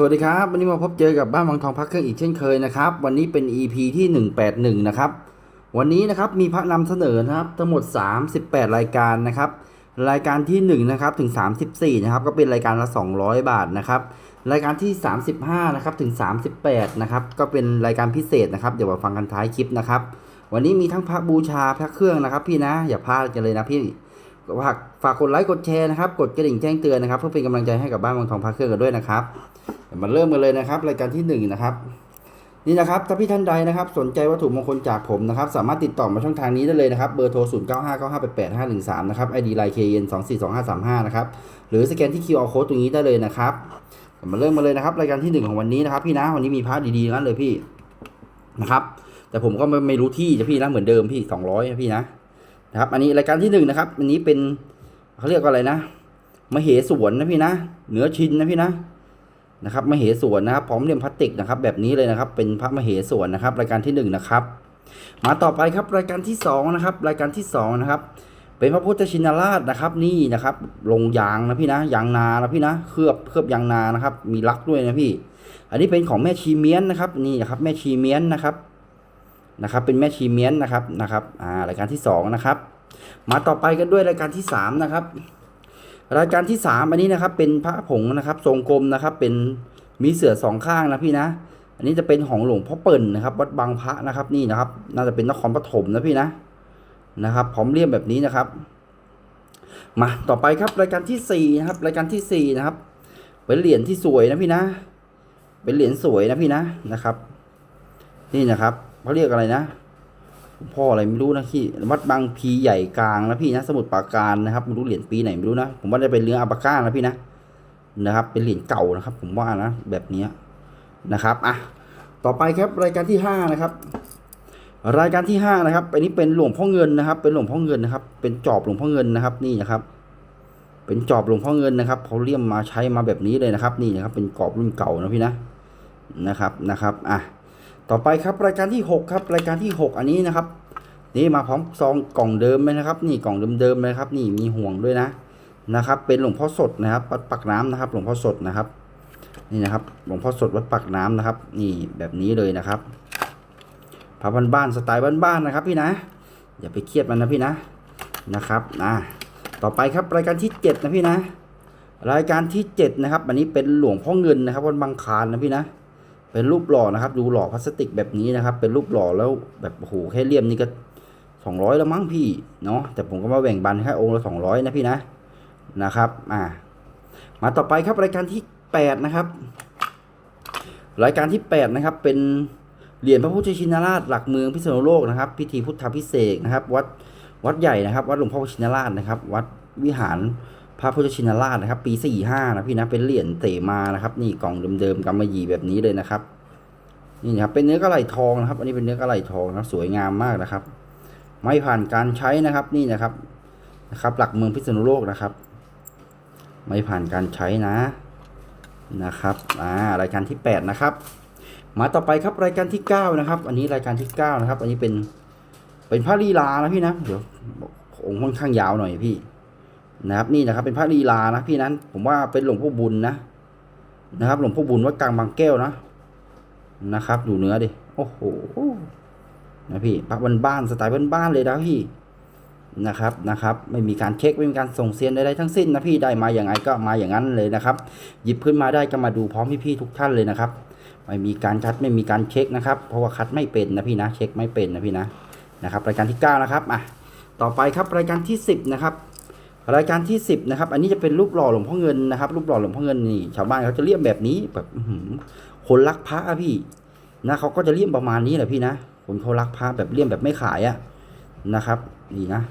สวัสดีครับ วันนี้มาพบเจอกับบ้านวังทองพักเครื่องอีกเช่นเคยนะครับ วันนี้เป็น EP ที่ 181 นะครับ วันนี้นะครับมีพระนำเสนอนะครับ ทั้งหมด 38 รายการนะครับ รายการที่1นะครับถึง 34 นะครับ ก็เป็นรายการละ 200 บาทนะครับ รายการที่ 35 นะครับถึง 38 นะครับ ก็เป็นรายการพิเศษนะครับ เดี๋ยวมาฟังกันท้ายคลิปนะครับ วันนี้มีทั้งพระบูชาพระเครื่องนะครับ พี่นะอย่าพลาดกันเลยนะพี่ฝากฝากกดไลค์กดแชร์นะครับ กดกระดิ่งแจ้งเตือนนะครับเพื่อเป็นกำลังใจให้กับบ้านวังทองพระเครื่องกันด้วยนะครับ มาเริ่มกันเลยนะครับรายการที่หนึ่งนะครับนี่นะครับถ้าพี่ท่านใดนะครับ สนใจวัตถุมงคลจากผมนะครับ สามารถติดต่อมาช่องทางนี้ได้เลยนะครับเบอร์โทร 0 9 5 9 5 8 8 5 1 3 นะครับ ID ไลน์ KN 2 4 2 5 3 5นะครับหรือสแกนที่ QR code ตรงนี้ได้เลยนะครับมาเริ่มมาเลยนะครับ รายการที่หนึ่งของวันนี้นะครับ พี่นะวันนี้มีพาร์ทดีๆนั้นเลยพี่นะครับ แต่ผมก็ไม่รู้ที่จะพี่นะเหมือนเดิมพี่ 200นะพี่นะนะครับ อันนี้รายการที่หนึ่งนะครับอันนี้เป็นเขาเรียกว่าอะไรนะมเหสวนนะพี่นะเหนือชินนะพี่นะ นะครับมเหสวนนะครับพร้อมเลี่ยมพลาสติกนะครับ แบบนี้เลยนะครับเป็นพระมเหสวนนะครับ รายการที่หนึ่งนะครับ มาต่อไปครับรายการที่สองนะครับรายการที่สองนะครับเป็นพระพุทธชินราชนะครับ นี่นะครับ ลงยางนะพี่นะยางนานะพี่นะเคลือบเคลือบยางนานะครับ มีลักด้วยนะพี่ อันนี้เป็นของแม่ชีเมียนนะครับ นี่นะครับแม่ชีเมียนนะครับนะครับ เป็นแม่ชีเมียนนะครับนะครับอ่ารายการที่สองนะครับมาต่อไปกันด้วยรายการที่สามนะครับ รายการที่สามอันนี้นะครับเป็นพระผงนะครับ ทรงกลมนะครับ เป็นมีเสือสองข้างนะพี่นะ อันนี้จะเป็นของหลวงพ่อเปิ่นนะครับ วัดบางพระนะครับนี่นะครับ น่าจะเป็นนครปฐมนะพี่นะนะครับพร้อมเลี่ยมแบบนี้นะครับ มาต่อไปครับรายการที่สี่นะครับรายการที่สี่นะครับเป็นเหรียญที่สวยนะพี่นะ เป็นเหรียญสวยนะพี่นะนะครับ นี่นะครับเขาเรียกอะไรนะ พ่ออะไรไม่รู้นะพี่วัดบางพีใหญ่กลางนะพี่นะสมุทรปราการนะครับไม่รู้เหรียญปีไหนไม่รู้นะผมว่าจะเป็นเรืออาบาก้านะพี่นะนะครับ เป็นเหรียญเก่านะครับ ผมว่านะแบบนี้นะครับอะต่อไปครับรายการที่ห้านะครับรายการที่ห้านะครับอันนี้เป็นหลวงพ่อเงินนะครับ เป็นหลวงพ่อเงินนะครับ เป็นจอบหลวงพ่อเงินนะครับนี่นะครับ เป็นจอบหลวงพ่อเงินนะครับเขาเลี่ยมมาใช้มาแบบนี้เลยนะครับ นี่นะครับ เป็นกรอบรุ่นเก่านะพี่นะนะครับนะครับอะ ต่อไปครับรายการที่หกครับ รายการที่หกอันนี้นะครับ นี่มาพร้อมซองกล่องเดิมเลยนะครับ นี่กล่องเดิมๆเลยครับ นี่มีห่วงด้วยนะนะครับ เป็นหลวงพ่อสดนะครับวัดปักน้ำนะครับ หลวงพ่อสดนะครับ นี่นะครับ หลวงพ่อสดวัดปักน้ำนะครับ นี่แบบนี้เลยนะครับพระบ้านๆสไตล์บ้านๆนะครับ พี่นะ อย่าไปเครียดมันนะพี่นะนะครับอะต่อไปครับรายการที่เจ็ดนะพี่นะ รายการที่เจ็ดนะครับ อันนี้เป็นหลวงพ่อเงินนะครับวัดบางคานนะพี่นะ เป็นรูปหล่อนะครับ ดูหล่อพลาสติกแบบนี้นะครับ เป็นรูปหล่อแล้วแบบโอ้โหแค่เลี่ยมนี่ก็สองร้อยแล้วมั้งพี่เนาะแต่ผมก็มาแบ่งบันแค่องค์ละสองร้อยนะพี่นะนะครับอ่ามาต่อไปครับรายการที่แปดนะครับ รายการที่แปดนะครับ เป็นเหรียญพระพุทธชินราชหลักเมืองพิษณุโลกนะครับ พิธีพุทธพิเศษกนะครับ วัดวัดใหญ่นะครับ วัดหลวงพ่อชินราชนะครับ วัดวิหาร พระพุทธชินราชนะครับ ปีสี่ห้านะพี่นะเป็นเหรียญเตมานะครับ นี่กล่องเดิมๆกำมะหยี่แบบนี้เลยนะครับ นี่นะครับเป็นเนื้อกระไหลทองนะครับ อันนี้เป็นเนื้อกระไหลทองนะสวยงามมากนะครับ ไม่ผ่านการใช้นะครับนี่นะครับนะครับ หลักเมืองพิษณุโลกนะครับ ไม่ผ่านการใช้นะนะครับอ่ารายการที่ 8 นะครับ มาต่อไปครับรายการที่ 9 นะครับ อันนี้รายการที่ 9 นะครับ อันนี้เป็นเป็นพระลีลานะพี่นะเดี๋ยวองค์ค่อนข้างยาวหน่อยพี่ นะครับนี่นะครับเป็นพระลีลานะพี่นั้น ผมว่าเป็นหลวงพ่อบุญนะนะครับ หลวงพ่อบุญวัดกลางบางแก้วนะนะครับ ดูเนื้อดิโอ้โหนะพี่พักบ้านๆสไตล์บ้านๆเลยนะพี่นะครับนะครับไม่มีการเช็คไม่มีการส่งเซียนใดๆทั้งสิ้นนะพี่ได้มาอย่างไรก็มาอย่างนั้นเลยนะครับ หยิบขึ้นมาได้ก็มาดูพร้อมพี่ๆทุกท่านเลยนะครับ ไม่มีการคัดไม่มีการเช็คนะครับ เพราะว่าคัดไม่เป็นนะพี่นะเช็คไม่เป็นนะพี่นะนะครับรายการที่9นะครับอะต่อไปครับรายการที่ 10นะครับ รายการที่ 10นะครับ อันนี้จะเป็นรูปหล่อหลวงพ่อเงินนะครับ รูปหล่อหลวงพ่อเงินนี่ชาวบ้านเขาจะเรียกแบบนี้แบบหือคนรักพระอะพี่นะเขาก็จะเลี่ยมประมาณนี้แหละพี่นะคนเขารักพระแบบเลี่ยมแบบไม่ขายอะนะครับ นี่นะ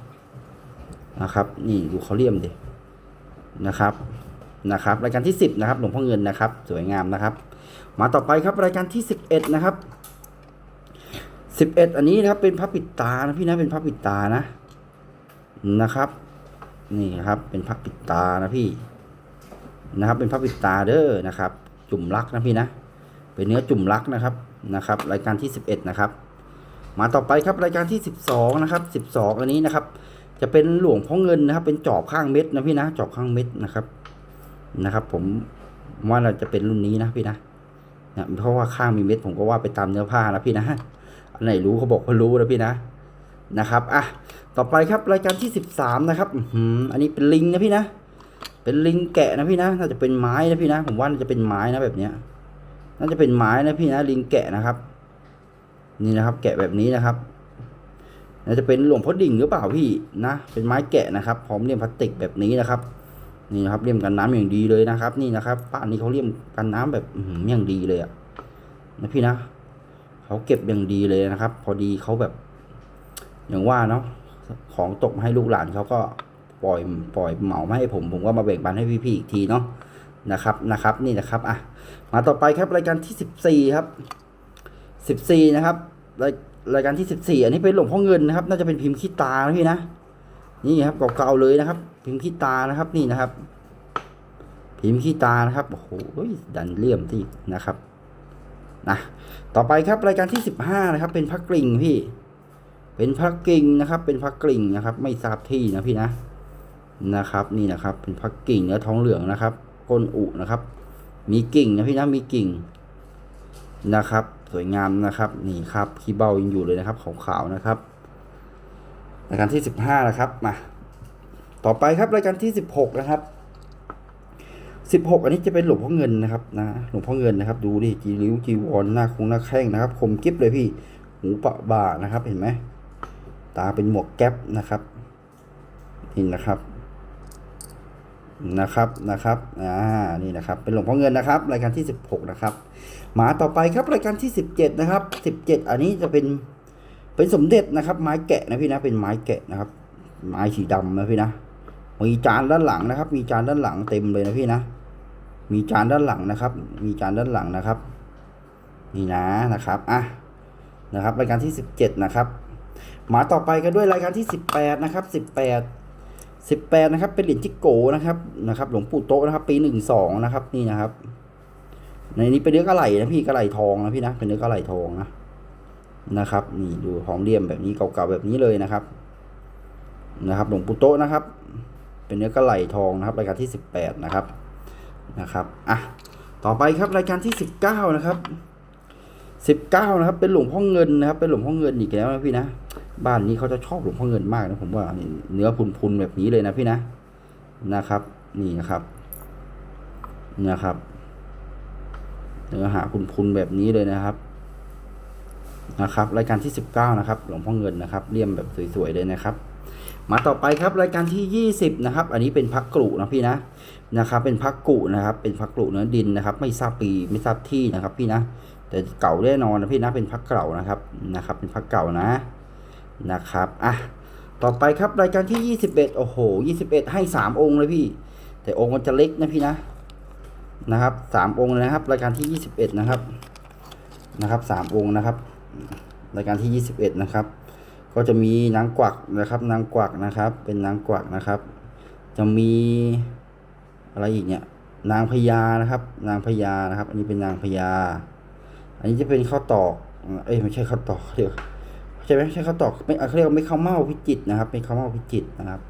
นะครับ นี่ดูเขาเลี่ยมดินะครับนะครับ รายการที่สิบนะครับหลวงพ่อเงินนะครับ สวยงามนะครับ มาต่อไปครับรายการที่สิบเอ็ดนะครับสิบเอ็ดอันนี้นะครับเป็นพระปิดตานะพี่นะเป็นพระปิดตานะนะครับ นี่ครับเป็นพระปิดตานะพี่นะครับ เป็นพระปิดตาเด้อนะครับ จุ่มรักนะพี่นะ เป็นเนื้อจุ่มรักนะครับนะครับ รายการที่ 11 นะครับ มาต่อไปครับรายการที่ 12 นะครับ 12 อันนี้นะครับ จะเป็นหลวงพ่อเงินนะครับ เป็นจอบข้างเม็ดนะพี่นะจอบข้างเม็ดนะครับนะครับ ผมว่าเราจะเป็นรุ่นนี้นะพี่นะนะเพราะว่าข้างมีเม็ดผมก็ว่าไปตามเนื้อผ้านะพี่นะอันไหนรู้เขาบอกเขารู้นะพี่นะ นะครับอะต่อไปครับรายการที่สิบสามนะครับอื้อหืออันนี้เป็นลิงนะพี่นะ เป็นลิงแกะนะพี่นะ น่าจะเป็นไม้นะพี่นะ ผมว่าน่าจะเป็นไม้นะแบบเนี้ย น่าจะเป็นไม้นะพี่นะ ลิงแกะนะครับ นี่นะครับ แกะแบบนี้นะครับ น่าจะเป็นหลวงพ่อดิ่งหรือเปล่าพี่นะ เป็นไม้แกะนะครับ พร้อมเลี่ยมพลาสติกแบบนี้นะครับ นี่นะครับ เลี่ยมกันน้ำอย่างดีเลยนะครับ นี่นะครับป้านี้เขาเลี่ยมกันน้ำแบบหืออย่างดีเลยอะนะพี่นะ เขาเก็บอย่างดีเลยนะครับ พอดีเขาแบบ อย่างว่าเนาะของตกให้ลูกหลานเขาก็ปล่อยปล่อยเหมามาให้ผม ผมก็มาแบ่งปันให้พี่ๆอีกทีเนาะนะครับนะครับนี่นะครับอะมาต่อไปครับรายการที่สิบสี่ครับสิบสี่นะครับรายรายการที่สิบสี่อันนี้เป็นหลวงพ่อเงินนะครับ น่าจะเป็นพิมพ์ขี้ตาพี่นะนี่ครับเก่าๆเลยนะครับ พิมพ์ขี้ตานะครับนี่นะครับ พิมพ์ขี้ตานะครับโอ้โหดันเลี่ยมที่นะครับนะต่อไปครับรายการที่สิบห้านะครับ เป็นพักกริ่งพี่ เป็นพักกิ่งนะครับ เป็นพักกริ่งนะครับ ไม่ทราบที่นะพี่นะนะครับ นี่นะครับ เป็นพักกิ่งเนื้อทองเหลืองนะครับ ก้นอุนะครับ มีกิ่งนะพี่นะมีกิ่งนะครับ สวยงามนะครับ นี่ครับขี้เบายังอยู่เลยนะครับขาวๆนะครับรายการที่สิบห้านะครับมาต่อไปครับรายการที่สิบหกนะครับสิบหกอันนี้จะเป็นหลวงพ่อเงินนะครับนะหลวงพ่อเงินนะครับ ดูดิจีริ้วจีวรหน้าคงหน้าแข้งนะครับคมกิบเลยพี่หูปะบ่านะครับ เห็นไหม ตาเป็นหมวกแก๊ปนะครับนี่นะครับนะครับนะครับอ่านี่นะครับเป็นหลวงพ่อเงินนะครับ รายการที่สิบหกนะครับ หมาต่อไปครับรายการที่สิบเจ็ดนะครับสิบเจ็ดอันนี้จะเป็นเป็นสมเด็จนะครับ ไม้แกะนะพี่นะเป็นไม้แกะนะครับ ไม้สีดำนะพี่นะมีจานด้านหลังนะครับ มีจานด้านหลังเต็มเลยนะพี่นะมีจานด้านหลังนะครับ มีจานด้านหลังนะครับ นี่นะนะครับอะนะครับ รายการที่สิบเจ็ดนะครับ มาต่อไปกันด้วยรายการที่สิบแปดนะครับสิบแปดสิบแปดนะครับ เป็นเหรียญจิโกนะครับนะครับหลวงปู่โตะนะครับ ปีหนึ่งสองนะครับนี่นะครับ ในนี้เป็นเนื้อกระไหลนะพี่กระไหลทองนะพี่นะเป็นเนื้อกระไหลทองนะนะครับนี่ดูของเลี่ยมแบบนี้เก่าๆแบบนี้เลยนะครับ นะครับหลวงปู่โตะนะครับ เป็นเนื้อกระไหลทองนะครับ รายการที่สิบแปดนะครับนะครับอะต่อไปครับรายการที่สิบเก้านะครับ สิบเก้านะครับ เป็นหลวงพ่อเงินนะครับ เป็นหลวงพ่อเงินอีกแล้วนะพี่นะ บ้านนี้เขาจะชอบหลวงพ่อเงินมากนะผมว่าเนื้อพุนๆแบบนี้เลยนะพี่นะนะครับ นี่นะครับนะครับเนื้อหาพุนๆแบบนี้เลยนะครับนะครับรายการที่ 19 นะครับ หลวงพ่อเงินนะครับเลี่ยมแบบสวยๆเลยนะครับ มาต่อไปครับรายการที่ 20 นะครับ อันนี้เป็นพักกรุนะพี่นะนะครับ เป็นพักกุนะครับ เป็นพักกรุเนื้อดินนะครับ ไม่ทราบปีไม่ทราบที่นะครับ พี่นะ แต่เก่าแน่นอนนะพี่นะเป็นพักเก่านะครับนะครับ เป็นพักเก่านะนะครับอะต่อไปครับรายการที่ 21 โอ้โห 21 ให้ 3 องค์เลยพี่ แต่องค์มันจะเล็กนะพี่นะนะครับสามองค์เลยนะครับ รายการที่ 21 นะครับนะครับสามองค์นะครับ รายการที่ 21 นะครับ ก็จะมีนางกวักนะครับ นางกวักนะครับ เป็นนางกวักนะครับ จะมีอะไรอีกเนี่ยนางพญานะครับ นางพญานะครับ อันนี้เป็นนางพญา อันนี้จะเป็นข้าวตอก เอ้ยไม่ใช่ข้าวตอกเรียกใช่ไหมใช่ข้าวตอกไม่เขาเรียกไม่ข้าวเม่าพิจิตรนะครับ เป็นข้าวเม่าพิจิตรนะครับ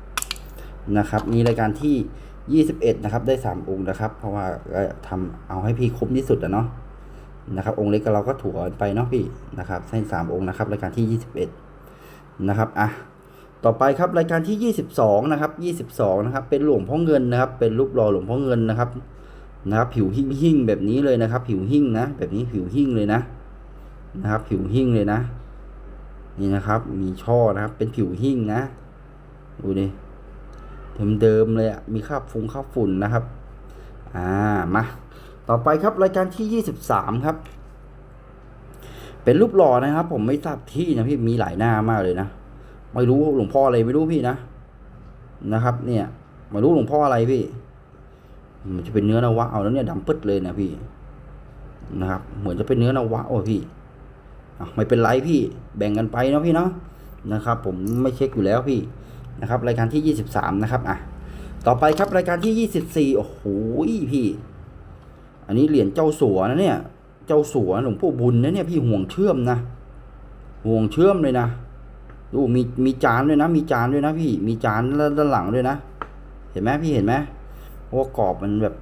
นะครับ นี่รายการที่ 21 นะครับ ได้ 3 องค์นะครับ เพราะว่าก็ทำเอาให้พี่คุ้มที่สุดอะเนาะ นะครับ องค์เล็กเราก็ถั่วไปเนาะพี่ นะครับให้สามองค์นะครับ รายการที่ยี่สิบเอ็ดนะครับ อะ ต่อไปครับรายการที่ยี่สิบสองนะครับยี่สิบสองนะครับ เป็นหลวงพ่อเงินนะครับ เป็นรูปหล่อหลวงพ่อเงินนะครับ นะครับผิวหิ่งหิ่งแบบนี้เลยนะครับ ผิวหิ่งนะ แบบนี้ผิวหิ่งเลยนะนะครับ ผิวหิ่งเลยนะ นี่นะครับ มีช่อนะครับ เป็นผิวหิ่งนะดูดิเดิมๆเลยอะมีคราบฟุ้งคราบฝุ่นนะครับ อ่ามาต่อไปครับรายการที่ 23 ครับ เป็นรูปหล่อนะครับ ผมไม่ทราบที่นะพี่มีหลายหน้ามากเลยนะไม่รู้หลวงพ่ออะไรไม่รู้พี่นะนะครับ เนี่ยไม่รู้หลวงพ่ออะไรพี่ มันจะเป็นเนื้อนวะเอาแล้วเนี่ยดำปึ๊ดเลยนะพี่นะครับ เหมือนจะเป็นเนื้อนวะโอ้พี่ไม่เป็นไรพี่แบ่งกันไปเนาะพี่เนาะนะครับ ผมไม่เช็คอยู่แล้วพี่นะครับ รายการที่ 23 นะครับอะต่อไปครับรายการที่ 24โอ้โหพี่ อันนี้เหรียญเจ้าสัวนะเนี่ย เจ้าสัวหลวงพ่อบุญนะเนี่ยพี่ห่วงเชื่อมนะห่วงเชื่อมเลยนะดูมีมีจานด้วยนะ มีจานด้วยนะพี่มีจานด้านหลังด้วยนะ เห็นไหมพี่เห็นไหม เพราะกรอบมันแบบ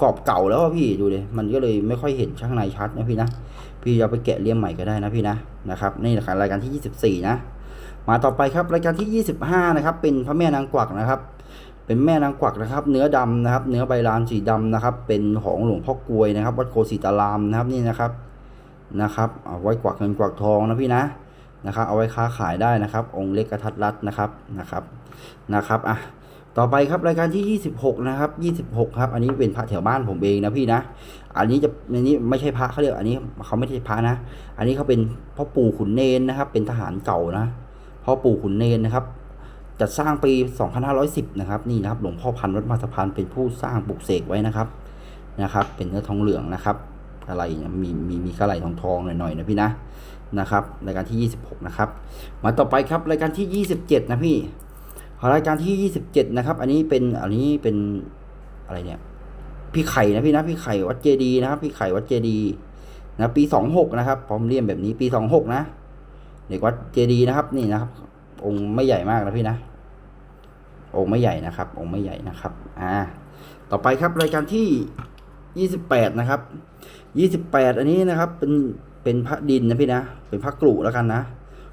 กรอบเก่าแล้วพี่ดูเลยมันก็เลยไม่ค่อยเห็นข้างในชัดนะพี่นะ พี่เอาไปแกะเลี่ยมใหม่ก็ได้นะพี่นะนะครับนี่นะครับรายการที่ 24 นะ มาต่อไปครับรายการที่ 25 นะครับ เป็นพระแม่นางกวักนะครับ เป็นแม่นางกวักนะครับ เนื้อดำนะครับ เนื้อใบลานสีดำนะครับ เป็นของหลวงพ่อกลวยนะครับ วัดโกศิตารามนะครับนี่นะครับนะครับเอาไว้กวักเงินกวักทองนะพี่นะนะครับ เอาไว้ค้าขายได้นะครับ องค์เล็กกระทัดรัดนะครับนะครับนะครับอะ ต่อไปครับรายการที่ 26 นะครับ 26 ครับ อันนี้เป็นพระแถวบ้านผมเองนะพี่นะ อันนี้จะอันนี้ไม่ใช่พระเขาเรียกอันนี้เขาไม่ใช่พระนะ อันนี้เขาเป็นพ่อปู่ขุนเนนนะครับ เป็นทหารเก่านะพ่อปู่ขุนเนนนะครับจัดสร้างปี 2510 นะครับนี่นะครับหลวงพ่อพันธุ์วัดมาสะพานเป็นผู้สร้างปลุกเสกไว้นะครับนะครับ เป็นเนื้อทองเหลืองนะครับ อะไรเนี่ยมีมีมีกระไหลทองทองหน่อยๆนะพี่นะนะครับ รายการที่ 26 นะครับ มาต่อไปครับรายการที่ 27 นะพี่ รายการที่ 27 นะครับ อันนี้เป็นอันนี้เป็นอะไรเนี่ย พี่ไข่นะพี่นะพี่ไข่วัดเจดีย์นะครับ พี่ไข่วัดเจดีย์นะปี 26 นะครับพร้อมเลี่ยมแบบนี้ปี 26 นะ เด็กวัดเจดีย์นะครับ นี่นะครับ องค์ไม่ใหญ่มากนะพี่นะ องค์ไม่ใหญ่นะครับ องค์ไม่ใหญ่นะครับ อ่า ต่อไปครับรายการที่ยี่สิบแปดนะครับยี่สิบแปดอันนี้นะครับ เป็นเป็นพระดินนะพี่นะ เป็นพระกรุแล้วกันนะ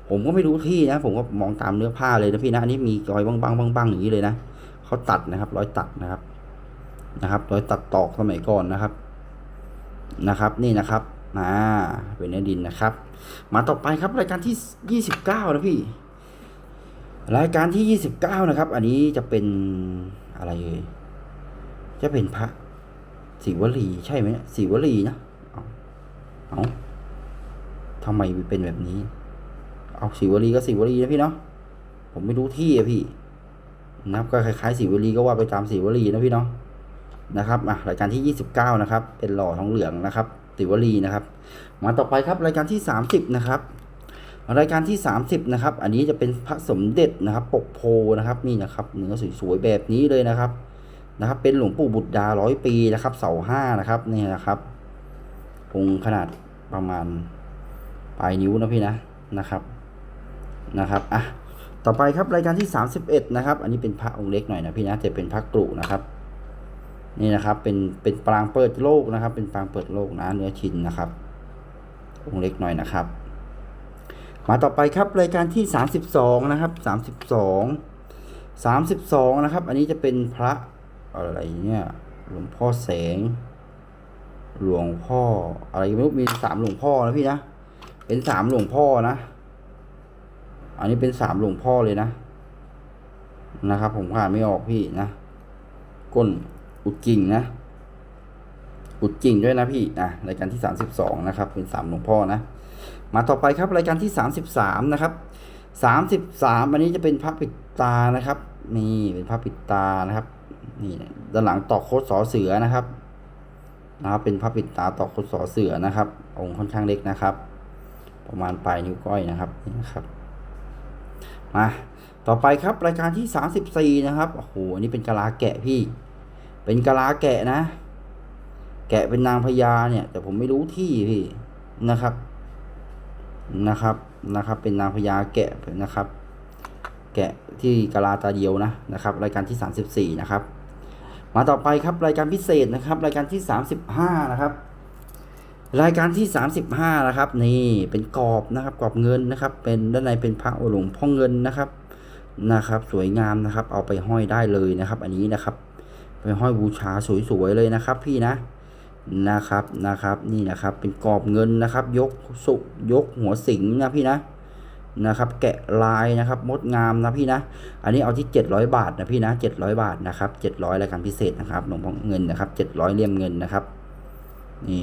ผมก็ไม่รู้ที่นะ ผมก็มองตามเนื้อผ้าเลยนะพี่นะอันนี้มีรอยบ้างบ้างบ้างบ้างอย่างนี้เลยนะเขาตัดนะครับ รอยตัดนะครับนะครับ รอยตัดตอกสมัยก่อนนะครับนะครับ นี่นะครับอ่าเป็นเนื้อดินนะครับ มาต่อไปครับรายการที่ยี่สิบเก้านะพี่ รายการที่ยี่สิบเก้านะครับ อันนี้จะเป็นอะไรเอ่ยจะเป็นพระศิวลีใช่ไหมเนี่ยศิวลีนะเอาเอาทำไมเป็นแบบนี้ เอาศิวลีก็ศิวลีนะพี่เนาะผมไม่รู้ที่อะพี่นะครับก็คล้ายๆศิวลีก็ว่าไปตามศิวลีนะพี่เนาะนะครับอะรายการที่ยี่สิบเก้านะครับ เป็นหล่อทองเหลืองนะครับศิวลีนะครับ มาต่อไปครับรายการที่สามสิบนะครับรายการที่ 30 นะครับ อันนี้จะเป็นพระสมเด็จนะครับ ปกโพนะครับนี่นะครับเนื้อสวยๆแบบนี้เลยนะครับนะครับ เป็นหลวงปู่บุตรดาร้อยปีนะครับ เสาห้านะครับนี่นะครับองค์ขนาดประมาณปลายนิ้วนะพี่นะนะครับ นะครับอะต่อไปครับรายการที่ 31 นะครับ อันนี้เป็นพระองค์เล็กหน่อยนะพี่นะจะเป็นพระกรุนะครับนี่นะครับเป็นเป็นปรางเปิดโลกนะครับ เป็นปรางเปิดโลกนะเนื้อชินนะครับ องค์เล็กหน่อยนะครับ มาต่อไปครับรายการที่ 32 นะครับ 32 32 นะครับ อันนี้จะเป็นพระอะไรเนี่ยหลวงพ่อแสง หลวงพ่ออะไรไม่รู้มีสามหลวงพ่อนะพี่นะเป็นสามหลวงพ่อนะ อันนี้เป็นสามหลวงพ่อเลยนะ นะครับ ผมอ่านไม่ออกพี่นะ ก้นอุดกิ่งนะ อุดกิ่งด้วยนะพี่อะรายการที่32นะครับ เป็นสามหลวงพ่อนะ มาต่อไปครับรายการที่33นะครับ33อันนี้จะเป็นพระปิดตานะครับ นี่เป็นพระปิดตานะครับ นี่ด้านหลังตอกโคดสอเสือนะครับนะครับเป็นพระปิดตาตอกโคดสอเสือนะครับ องค์ค่อนข้างเล็กนะครับ ประมาณปลายนิ้วก้อยนะครับนี่นะครับ มาต่อไปครับรายการที่ 34 นะครับโอ้โหอันนี้เป็นกะลาแกะพี่ เป็นกะลาแกะนะ แกะเป็นนางพญาเนี่ย แต่ผมไม่รู้ที่พี่นะครับนะครับนะครับ เป็นนางพญาแกะนะครับ แกะที่กะลาตาเดียวนะนะครับ รายการที่ 34 นะครับ มาต่อไปครับรายการพิเศษนะครับ รายการที่ 35 นะครับ รายการที่ 35นะครับนี่เป็นกรอบนะครับกรอบเงินนะครับ เป็นด้านในเป็นพระหลวงพ่อเงินนะครับนะครับ สวยงามนะครับ เอาไปห้อยได้เลยนะครับ อันนี้นะครับ ไปห้อยบูชาสวยๆเลยนะครับ พี่นะนะครับนะครับ นี่นะครับเป็นกรอบเงินนะครับ ยกสุยกหัวสิงนะพี่นะนะครับ แกะลายนะครับมดงามนะพี่นะ อันนี้เอาที่ 700 บาทนะพี่นะ700 บาทนะครับ700รายการพิเศษนะครับหลวงพ่อเงินนะครับ700เลี่ยมเงินนะครับ นี่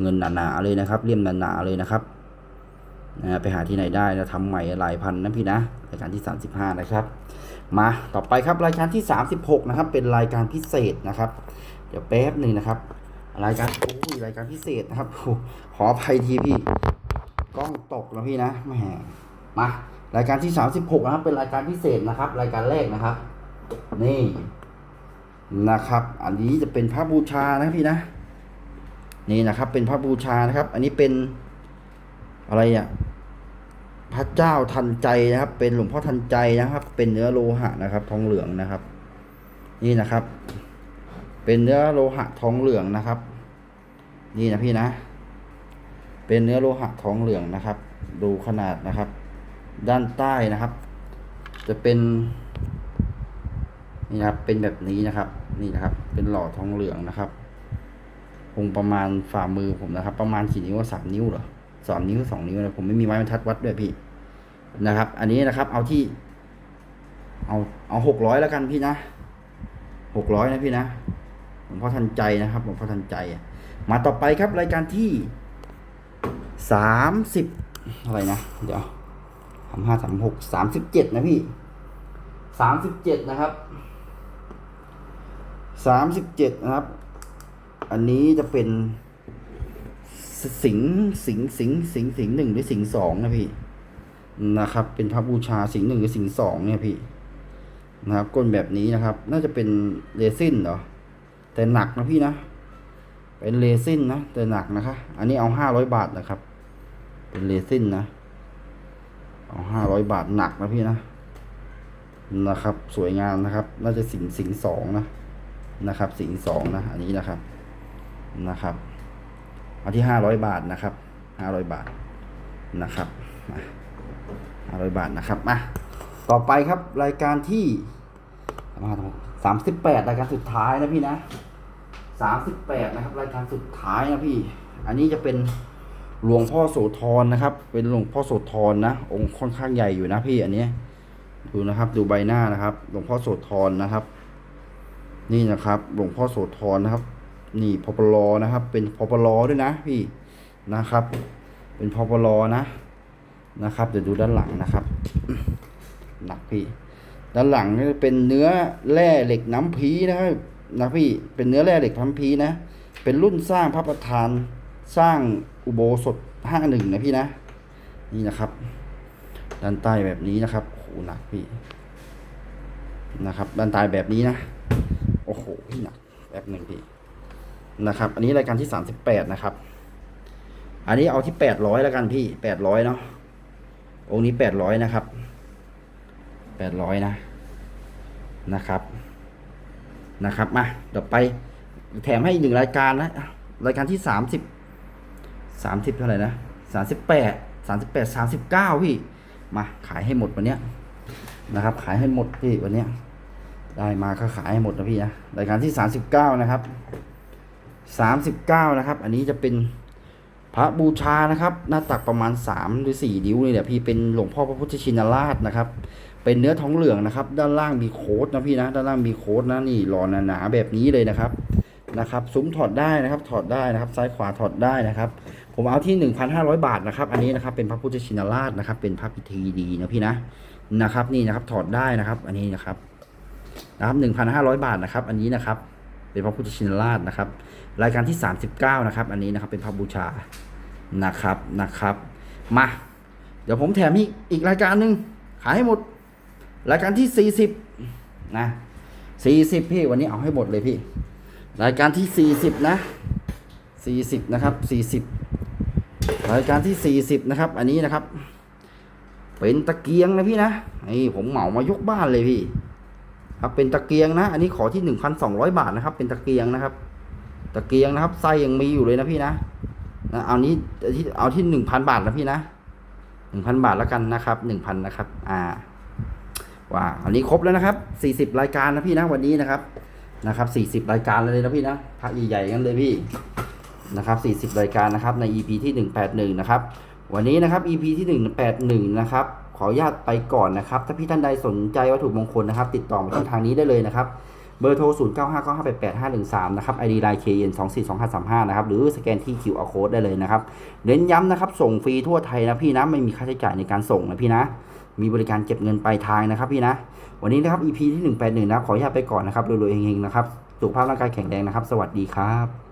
เงินหนาๆเลยนะครับเลี่ยมหนาๆเลยนะครับนะไปหาที่ไหนได้นะทำใหม่หลายพันนะพี่นะรายการที่ 35 นะครับ มาต่อไปครับรายการที่ 36 นะครับ เป็นรายการพิเศษนะครับ เดี๋ยวแป๊บหนึ่งนะครับ รายการโอ้ยรายการพิเศษนะครับขออภัยทีพี่กล้องตกแล้วพี่นะแหมมารายการที่ 36 นะครับ เป็นรายการพิเศษนะครับ รายการแรกนะครับ นี่นะครับ อันนี้จะเป็นพระบูชานะพี่นะ นี่นะครับ เป็นพระบูชานะครับ อันนี้เป็นอะไรอะพระเจ้าทันใจนะครับ เป็นหลวงพ่อทันใจนะครับ เป็นเนื้อโลหะนะครับ ทองเหลืองนะครับ นี่นะครับ เป็นเนื้อโลหะทองเหลืองนะครับ นี่นะพี่นะ เป็นเนื้อโลหะทองเหลืองนะครับ ดูขนาดนะครับ ด้านใต้นะครับ จะเป็นนี่นะครับ เป็นแบบนี้นะครับ นี่นะครับ เป็นหล่อทองเหลืองนะครับ คงประมาณฝ่ามือผมนะครับ ประมาณกี่นิ้วสามนิ้วเหรอสามนิ้วสองนิ้วนะผมไม่มีไม้บรรทัดวัดด้วยพี่นะครับ อันนี้นะครับ เอาที่ เอาเอาหกร้อยแล้วกันพี่นะหกร้อยนะพี่นะหลวงพ่อทันใจนะครับหลวงพ่อทันใจ มาต่อไปครับรายการที่สามสิบอะไรนะ เดี๋ยวสามห้าสามหกสามสิบเจ็ดนะพี่สามสิบเจ็ดนะครับสามสิบเจ็ดนะครับ อันนี้จะเป็น สิงสิงสิงสิงสิงหนึ่งหรือสิงสองนะพี่นะครับ เป็นพระบูชาสิงหนึ่งหรือสิงสองเนี่ยพี่นะครับก้นแบบนี้นะครับ น่าจะเป็นเรซินเหรอแต่หนักนะพี่นะ เป็นเรซินนะแต่หนักนะคะ อันนี้เอาห้าร้อยบาทนะครับ เป็นเรซินนะเอาห้าร้อยบาทหนักนะพี่นะนะครับ สวยงามนะครับ น่าจะสิงสิงสองนะนะครับ สิงสองนะ อันนี้นะครับ นะครับ เอาที่ห้าร้อยบาทนะครับห้าร้อยบาทนะครับห้าร้อยบาทนะครับมาต่อไปครับรายการที่สามสิบแปดรายการสุดท้ายนะพี่นะสามสิบแปดนะครับ รายการสุดท้ายนะพี่ อันนี้จะเป็นหลวงพ่อโสธรนะครับ เป็นหลวงพ่อโสธรนะ องค์ค่อนข้างใหญ่อยู่นะพี่อันนี้ดูนะครับ ดูใบหน้านะครับ หลวงพ่อโสธรนะครับ นี่นะครับ หลวงพ่อโสธรนะครับ นี่พปลนะครับ เป็นพปลด้วยนะพี่นะครับ เป็นพปลนะนะครับ เดี๋ยวดูด้านหลังนะครับหนักพี่ ด้านหลังเป็นเนื้อแร่เหล็กน้ำพีนะครับนะพี่เป็นเนื้อแร่เหล็กน้ำพีนะ เป็นรุ่นสร้างพระประธานสร้างอุโบสถห้าหนึ่งนะพี่นะ นี่นะครับ ด้านใต้แบบนี้นะครับโอ้โหหนักพี่นะครับ ด้านใต้แบบนี้นะ โอ้โหพี่หนักแบบหนึ่งพี่ นะครับ อันนี้รายการที่สามสิบแปดนะครับ อันนี้เอาที่แปดร้อยแล้วกันพี่แปดร้อยเนาะ องค์นี้แปดร้อยนะครับแปดร้อยนะ นะครับ นะครับ มาเดี๋ยวไป แถมให้อีกหนึ่งรายการนะ รายการที่สามสิบสามสิบเท่าไหร่นะสามสิบแปดสามสิบแปดสามสิบเก้าพี่ มาขายให้หมดวันเนี้ยนะครับ ขายให้หมดพี่วันเนี้ยได้มาก็ขายให้หมดนะพี่นะ รายการที่สามสิบเก้านะครับ สามสิบเก้านะครับ อันนี้จะเป็นพระบูชานะครับ หน้าตักประมาณ 3 หรือ 4 นิ้วเนี่แหละพี่เป็นหลวงพ่อพระพุทธชินราชนะครับ เป็นเนื้อทองเหลืองนะครับ ด้านล่างมีโค้ดนะพี่นะ ด้านล่างมีโค้ดนะนี่หล่อหนาๆแบบนี้เลยนะครับนะครับซุ้มถอดได้นะครับ ถอดได้นะครับ ซ้ายขวาถอดได้นะครับ ผมเอาที่ 1,500 บาทนะครับ อันนี้นะครับเป็นพระพุทธชินราชนะครับ เป็นพระพิธีดีนะพี่นะนะครับ นี่นะครับถอดได้นะครับ อันนี้นะครับนะครับ1,500 บาทนะครับ อันนี้นะครับ เป็นพระพุทธชินราชนะครับ รายการที่ 39 นะครับ อันนี้นะครับเป็นพระบูชานะครับนะครับมาเดี๋ยวผมแถมอีกอีกรายการหนึ่งขายให้หมด รายการที่ 40นะ40 พี่วันนี้เอาให้หมดเลยพี่ รายการที่ 40 นะ 40 นะครับ 40 รายการที่ 40 นะครับ อันนี้นะครับ เป็นตะเกียงนะพี่นะนี่ผมเหมามายกบ้านเลยพี่ ครับเป็นตะเกียงนะ อันนี้ขอที่1,200บาทนะครับ เป็นตะเกียงนะครับ ตะเกียงนะครับไส้ยังมีอยู่เลยนะพี่นะนะเอานี้ที่เอาที่หนึ่งพันบาทนะพี่นะหนึ่งพันบาทแล้วกันนะครับหนึ่งพันนะครับ อ่าว้าอันนี้ครบแล้วนะครับสี่สิบรายการนะพี่นะวันนี้นะครับนะครับสี่สิบรายการเลยนะพี่นะพระใหญ่ๆกันเลยพี่นะครับสี่สิบรายการนะครับใน EP ที่หนึ่งแปดหนึ่งนะครับ วันนี้นะครับ EP ที่หนึ่งแปดหนึ่งนะครับ ขออนุญาตไปก่อนนะครับ ถ้าพี่ท่านใดสนใจวัตถุมงคลนะครับ ติดต่อมาช่องทางนี้ได้เลยนะครับ เบอร์โทร 0 9 5 9 5 8 8 5 1 3 นะครับ ID Line KN 2 4 2 5 3 5 นะครับ หรือสแกนที่ QR Code ได้เลยนะครับ เน้นย้ำนะครับ ส่งฟรีทั่วไทยนะพี่นะ ไม่มีค่าใช้จ่ายในการส่งนะพี่นะ มีบริการเก็บเงินปลายทางนะครับพี่นะ วันนี้นะครับ EP ที่ 181 นะครับ ขออนุญาตไปก่อนนะครับรวยๆเฮงๆนะครับ สุขภาพร่างกายแข็งแรงนะครับ สวัสดีครับ